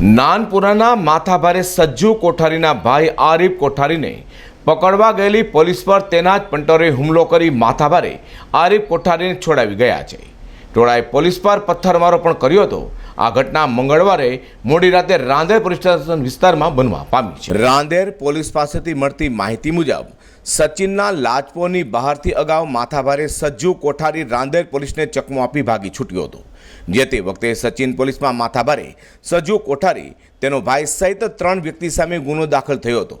નાનપુરાના માથાભારે સજ્જુ કોઠારીના ભાઈ આરીફ કોઠારીને પકડવા ગયેલી પોલીસ પર તેના જ પંટોરે હુમલો કરી માથાભારે આરીફ કોઠારીને છોડાવી ગયા છે. ટોળાએ પોલીસ પર પથ્થરમારો પણ કર્યો હતો. આ ઘટના મંગળવારે મોડી રાતે રાંદેર પોલીસ સ્ટેશન વિસ્તારમાં બનવા પામી છે. રાંદેર પોલીસ પાસેથી મળતી માહિતી મુજબ, સચિનના લાજપોની બહારથી અગાઉ માથાભારે સજ્જુ કોઠારી રાંદેર પોલીસને ચકમો આપી ભાગી છૂટ્યો હતો. જે તે વખતે સચિન પોલીસમાં માથાભારે સજ્જુ કોઠારી, તેનો ભાઈ સહિત ત્રણ વ્યક્તિ સામે ગુનો દાખલ થયો હતો.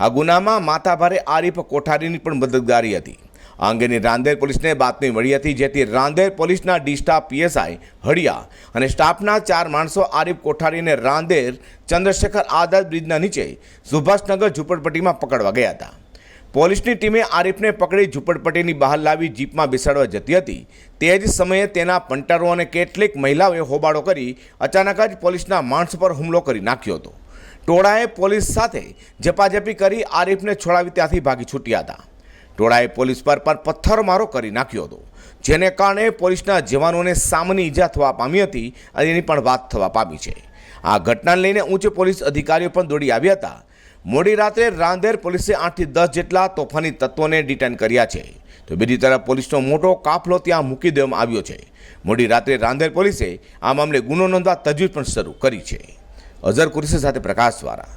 આ ગુનામાં માથાભારે આરીફ કોઠારીની પણ મદદગારી હતી. આ અંગેની રાંદેર પોલીસને બાતમી મળી હતી, જેથી રાંદેર પોલીસના ડી સ્ટાફ પીએસઆઈ હળિયા અને સ્ટાફના ચાર માણસો આરીફ કોઠારીને રાંદેર ચંદ્રશેખર આઝાદ બ્રિજના નીચે સુભાષનગર ઝૂંપડપટ્ટીમાં પકડવા ગયા હતા. પોલીસની ટીમે આરીફને પકડી ઝૂંપડપટ્ટીની બહાર લાવી જીપમાં બેસાડવા જતી હતી. તે જ સમયે તેના પંટરો અને કેટલીક મહિલાઓએ હોબાળો કરી અચાનક જ પોલીસના માણસ પર હુમલો કરી નાખ્યો હતો. ટોળાએ પોલીસ સાથે ઝપાઝપી કરી આરીફને છોડાવી ત્યાંથી ભાગી છૂટ્યા હતા. ટોળાએ પોલીસ પર પર પથ્થરમારો કરી નાખ્યો હતો. જેને કારણે પોલીસના જવાનોને સામાન્ય ઈજા થવા પામી હતી અને એની પણ વાત થવા પામી છે. આ ઘટનાને લઈને ઉચ્ચ પોલીસ અધિકારીઓ પણ દોડી આવ્યા હતા. મોડી રાત્રે રાંદેર પોલીસે આઠથી દસ જેટલા તોફાની તત્વોને ડિટેન કર્યા છે. તો બીજી તરફ પોલીસનો મોટો કાફલો ત્યાં મૂકી દેવામાં આવ્યો છે. મોડી રાત્રે રાંદેર પોલીસે આ મામલે ગુનો નોંધવા તજવીજ પણ શરૂ કરી છે. અઝર કુરેશી સાથે પ્રકાશ દ્વારા